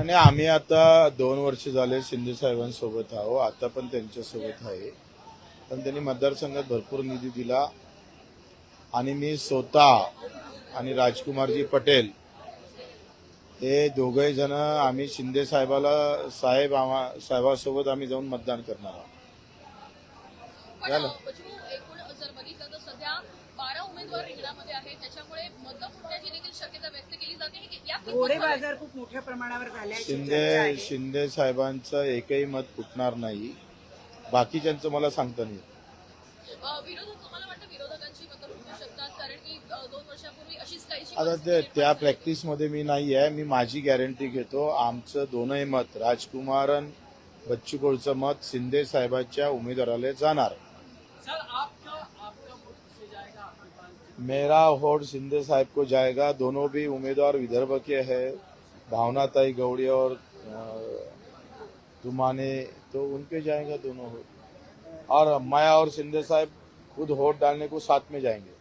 आणि आम्ही आता दोन वर्ष झाले शिंदे साहेबांसोबत आहो. आता पण त्यांच्यासोबत आहे. पण त्यांनी मतदारसंघात भरपूर निधी दिला. आणि मी स्वतः आणि राजकुमारजी पटेल हे दोघे जण आम्ही शिंदे साहेबाला साहेब आम्हा साहेबासोबत आम्ही जाऊन मतदान करणार आहोत. झालं. बच्चू, एकूण जर बघितलं तर सध्या बारा उमेदवार रिंगणामध्ये आहेत. त्याच्यामुळे मतं घोडे खरं आहे? बाजार खूप मोठ्या प्रमाणावर झाले आहे, अशी चर्चा शिंदे. शिंदे साहेबांचं एकही मत फुटणार नाही बाकीच्यांचं मला सांगता नाही येत. अ, विरोधक तुम्हाला वाटतं विरोधकांची मतं फुटू शकतात कारण की अ, दोन वर्षापूर्वी अशीच काहीशी आता ते त्या. प्रॅक्टिसमध्ये मी नाही आहे मी माझी गॅरंटी घेतो आमचं दोनही मत राजकुमारन बच्चू कडूचं मत शिंदे साहेबांच्या उमेदवाराला जाणार मेरा वोट शिंदे साहब को जाएगा। दोनों भी उम्मीदवार विदर्भ के है। भावना ताई गौड़ी और तुमाने तो उनके जाएगा दोनों। और मैं और शिंदे साहब खुद वोट डालने को साथ में जाएँगे।